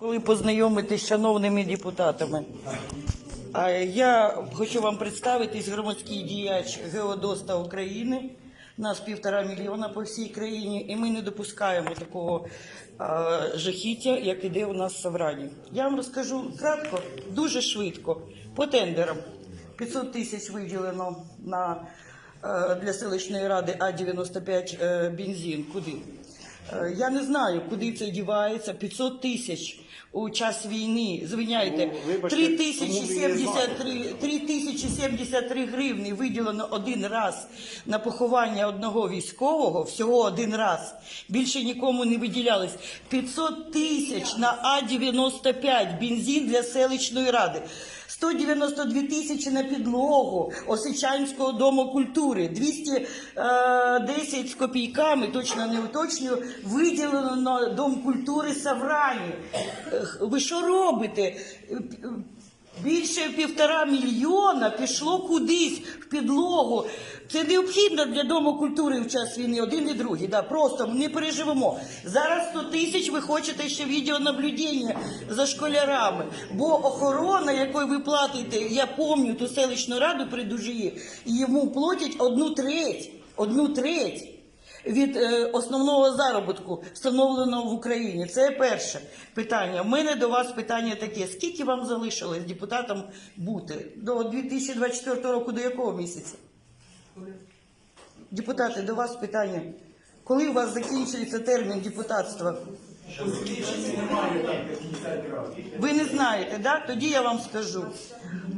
Коли познайомитись з шановними депутатами, А я хочу вам представитись громадський діяч Геодоста України. Нас півтора мільйона по всій країні, і ми не допускаємо такого а, жахіття, як іде у нас в Саврані. Я вам розкажу кратко, дуже швидко, по тендерам. 500 тисяч виділено на, е, для селищної ради А-95 е, бензин. Куди? Е, Я не знаю, куди це дівається. 500 тисяч у час війни. Звиняйте, Ну, 3 тисячі ви не 73, 3 тисячі 73 гривні виділено один раз на поховання одного військового, всього один раз. Більше нікому не виділялось. 500 тисяч на А-95 бензин для селищної ради. 192 тисячі на підлогу Осичанського дому культури, 210 з копійками, точно не уточнюю, виділено на Дом культури Саврані. Ви що робите? Більше півтора мільйона пішло кудись в підлогу. Це необхідно для Дому культури в час війни, один і другий. Да, просто не переживемо. Зараз 100 тисяч ви хочете ще відеонаблюдення за школярами. Бо охорона, якою ви платите, я пам'ятаю ту селищну раду при Дужиї, йому платять одну треть. Одну треть від е, основного заробітку, встановленого в Україні. Це перше питання. У мене до вас питання таке: скільки вам залишилось депутатом бути до 2024 року? До якого місяця? Депутати, до вас питання. Коли у вас закінчується термін депутатства? Ви не знаєте, да? Тоді я вам скажу.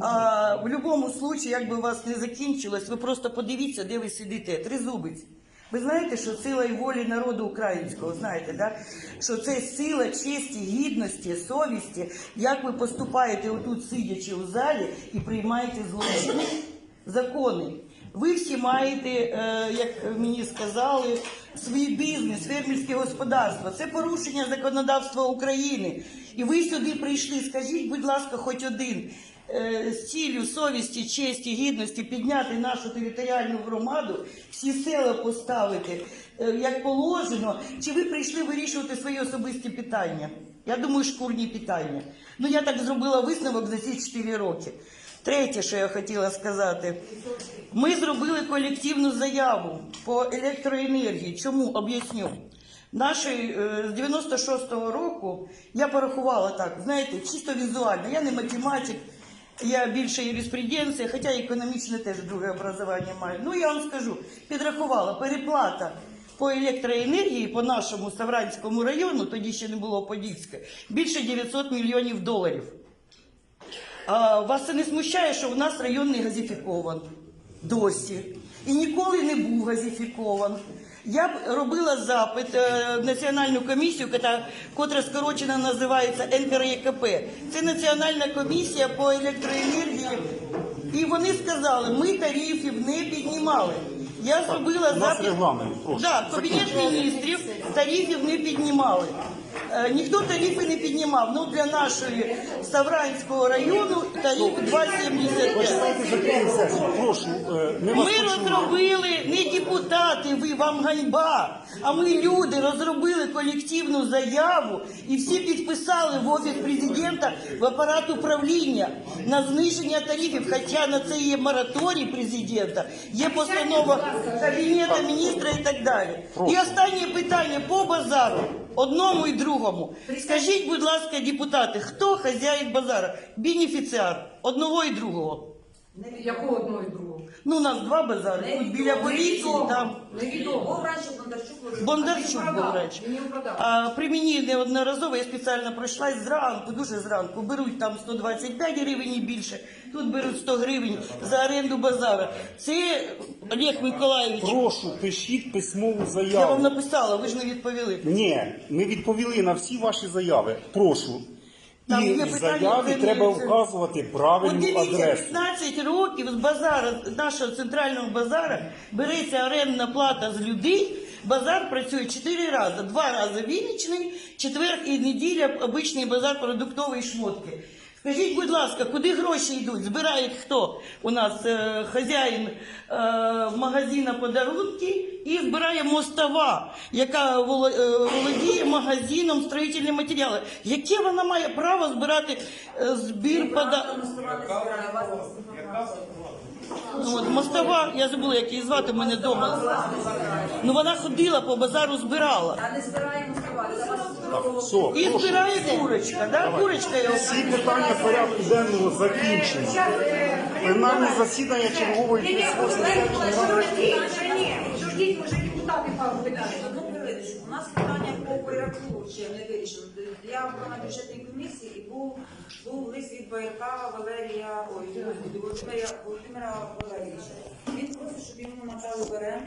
А, в будь-якому випадку, як би у вас не закінчилось, ви просто подивіться, де ви сидите. Тризубець. Ви знаєте, що сила і волі народу українського, знаєте, да? що це сила честі, гідності, совісті, як ви поступаєте отут, сидячи у залі, і приймаєте злочини, закони. Ви всі маєте, е, як мені сказали, свій бізнес, фермерське господарство. Це порушення законодавства України. І ви сюди прийшли. Скажіть, будь ласка, хоч один е, з ціллю совісті, честі, гідності підняти нашу територіальну громаду, всі села поставити е, як положено. Чи ви прийшли вирішувати свої особисті питання? Я думаю, шкурні питання. Ну я так зробила висновок за ці 4 роки. Третє, що я хотіла сказати, ми зробили колективну заяву по електроенергії. Чому об'ясню? Нашої е, з 96-го року я порахувала так, знаєте, чисто візуально. Я не математик, я більше юриспруденція, хоча економічне теж друге образування маю. Ну я вам скажу, підрахувала переплата. По електроенергії по нашому Савранському району, тоді ще не було Подільське, більше 900 мільйонів доларів. А вас це не смущає, що в нас район не газифікован досі. І ніколи не був газифікован. Я б робила запит е, в національну комісію, котра, котра скорочено називається НКРЄКП. Це Національна комісія по електроенергії. І вони сказали, ми тарифів не піднімали. Я зробила запит. Да, Кабінет міністрів тарифів не піднімали. Е, Ніхто тарифи не піднімав. Ну для нашої Савранського району тариф 2,75. Почитайте закон сесії. Прошу, е, ми вас Ми розробили не депутати, ви вам ганьба. А ми люди розробили колективну заяву і всі підписали в офіс президента в апарат управління на зниження тарифів. Хоча на це є мораторій президента, є постанова кабінету міністра і так далі. І останнє питання по базару. Одному і другому. Скажіть, будь ласка, депутати, хто хазяїн базара? Бенефіціар одного і другого. Якого одного і другого? Ну, у нас два базари. Тут біля поліції, там Невідомо. Був раніше Бондарчук. Володимир. Бондарчук був продав. раніше. Він його продав. А при мені неодноразово я спеціально пройшлась зранку, дуже зранку. Беруть там 125 гривень і більше, тут беруть 100 гривень за оренду базара. Це Олег Миколаївич. Прошу, пишіть письмову заяву. Я вам написала, ви ж не відповіли. Ні, ми відповіли на всі ваші заяви. Прошу. Там І є в питання, заяві треба вказувати От правильну дивіться, адресу. 15 років з базара, з нашого центрального базара береться орендна плата з людей. Базар працює 4 рази. Два рази вінничний, четвер і неділя обичний базар продуктової шмотки. Скажіть, будь ласка, куди гроші йдуть? Збирає хто? У нас е, хазяїн е, магазина подарунки і збирає мостова, яка е, володіє магазином строїтельні матеріали. Яке вона має право збирати е, збір подарунків? От, мостова, я забула, як її звати, в мене вдома. Ну вона ходила по базару, збирала. Та не збираємо Так, все, І прошу. збирає курочка, да? Курочка його. Всі питання порядку денного закінчені. Пленарне засідання чергової Ні, ні, сесії. подождіть, вже ні. Подождіть, вже депутати пару питань. Одну. У нас питання по порядку ще не вирішено. Я була на бюджетній комісії і був, був лист від Байрака Валерія, ой, Володимира, Володимира Валерійовича. Він просить, щоб йому надали БРМ